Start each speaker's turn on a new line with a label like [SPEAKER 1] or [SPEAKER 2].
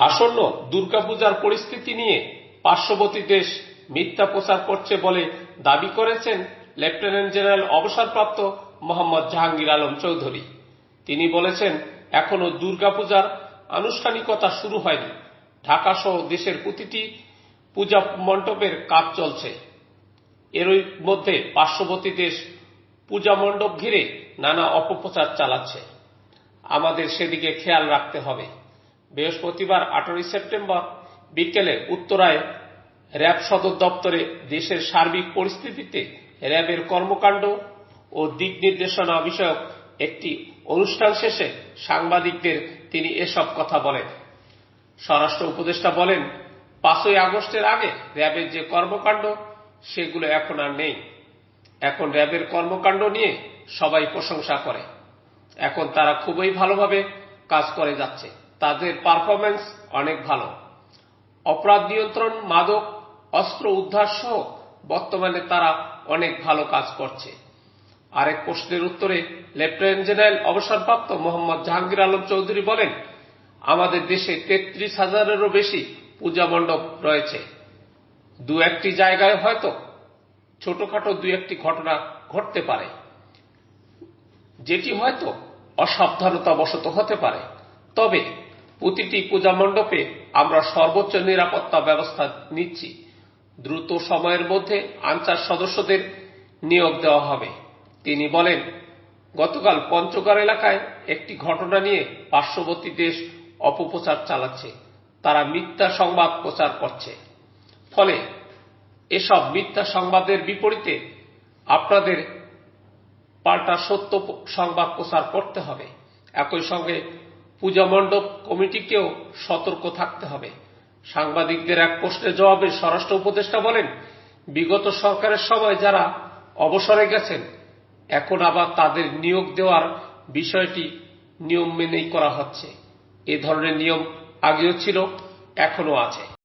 [SPEAKER 1] আসন্ন দুর্গাপূজার পরিস্থিতি নিয়ে পার্শ্ববর্তী দেশ মিথ্যা প্রচার করছে বলে দাবি করেছেন লেফটেন্যান্ট জেনারেল অবসরপ্রাপ্ত মোহাম্মদ জাহাঙ্গীর আলম চৌধুরী। তিনি বলেছেন, এখনও দুর্গাপূজার আনুষ্ঠানিকতা শুরু হয়নি। ঢাকা সহ দেশের প্রতিটি পূজা মণ্ডপের কাজ চলছে। এরই মধ্যে পার্শ্ববর্তী দেশ পূজা মণ্ডপ ঘিরে নানা অপপ্রচার চালাচ্ছে। আমাদের সেদিকে খেয়াল রাখতে হবে। বৃহস্পতিবার আঠারোই সেপ্টেম্বর বিকেলে উত্তরায় র্যাব সদর দপ্তরে দেশের সার্বিক পরিস্থিতিতে র্যাবের কর্মকাণ্ড ও দিক নির্দেশনা বিষয়ক একটি অনুষ্ঠান শেষে সাংবাদিকদের তিনি এসব কথা বলেন। স্বরাষ্ট্র উপদেষ্টা বলেন, পাঁচই আগস্টের আগে র্যাবের যে কর্মকাণ্ড, সেগুলো এখন আর নেই। এখন র্যাবের কর্মকাণ্ড নিয়ে সবাই প্রশংসা করে। এখন তারা খুবই ভালোভাবে কাজ করে যাচ্ছে। তাদের পারফরমেন্স অনেক ভালো। অপরাধ নিয়ন্ত্রণ, মাদক, অস্ত্র উদ্ধার সহ বর্তমানে তারা অনেক ভালো কাজ করছে। আরেক প্রশ্নের উত্তরে লেফটেন্যান্ট জেনারেল অবসরপ্রাপ্ত মোহাম্মদ জাহাঙ্গীর আলম চৌধুরী বলেন, আমাদের দেশে তেত্রিশ হাজারেরও বেশি পূজা মণ্ডপ রয়েছে। দু একটি জায়গায় হয়তো ছোটখাটো দু একটি ঘটনা ঘটতে পারে। যেটি হয়তো অসাবধানতা বশত হতে পারে। তবে প্রতিটি পূজা মণ্ডপে আমরা সর্বোচ্চ নিরাপত্তা ব্যবস্থা নিচ্ছি। দ্রুত সময়ের মধ্যে আনসার সদস্যদের নিয়োগ দেওয়া হবে। তিনি বলেন, গতকাল পঞ্চগড় এলাকায় একটি ঘটনা নিয়ে পার্শ্ববর্তী দেশ অপপ্রচার চালাচ্ছে। তারা মিথ্যা সংবাদ প্রচার করছে। ফলে এসব মিথ্যা সংবাদের বিপরীতে আপনাদের পাল্টা সত্য সংবাদ প্রচার করতে হবে। একই সঙ্গে পূজা মণ্ডপ কমিটিকেও সতর্ক থাকতে হবে। সাংবাদিকদের এক প্রশ্নের জবাবে স্বরাষ্ট্র উপদেষ্টা বলেন, বিগত সরকারের সময় যারা অবসরে গেছেন, এখন আবার তাদের নিয়োগ দেওয়ার বিষয়টি নিয়ম মেনেই করা হচ্ছে। এ ধরনের নিয়ম আগেও ছিল, এখনও আছে।